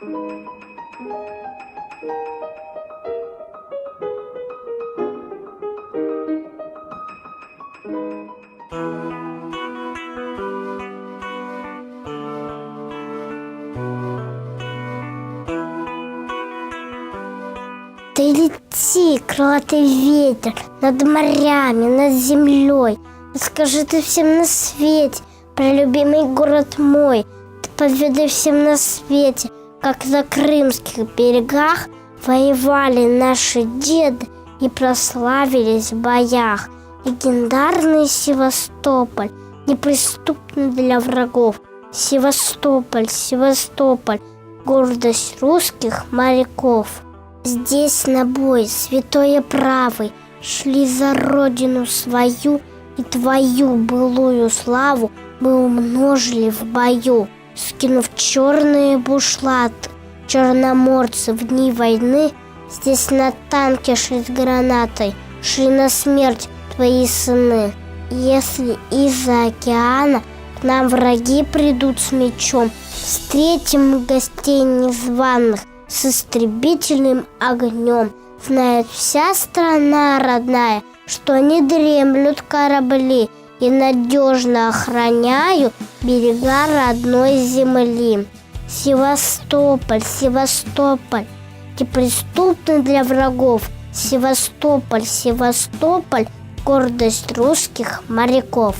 Ты лети, крылатый ветер, над морями, над землей. Расскажи ты всем на свете про любимый город мой. Ты поведай всем на свете – как на крымских берегах воевали наши деды и прославились в боях. Легендарный Севастополь, неприступный для врагов. Севастополь, Севастополь, гордость русских моряков. Здесь на бой, святое правый, шли за родину свою и твою былую славу мы умножили в бою, скинув черные бушлаты. Черноморцы в дни войны здесь на танке шли с гранатой, шли на смерть твои сыны. Если из-за океана к нам враги придут с мечом, встретим гостей незваных с истребительным огнем. Знает вся страна родная, что не дремлют корабли и надежно охраняю берега родной земли. Севастополь, Севастополь, неприступный для врагов. Севастополь, Севастополь, гордость русских моряков.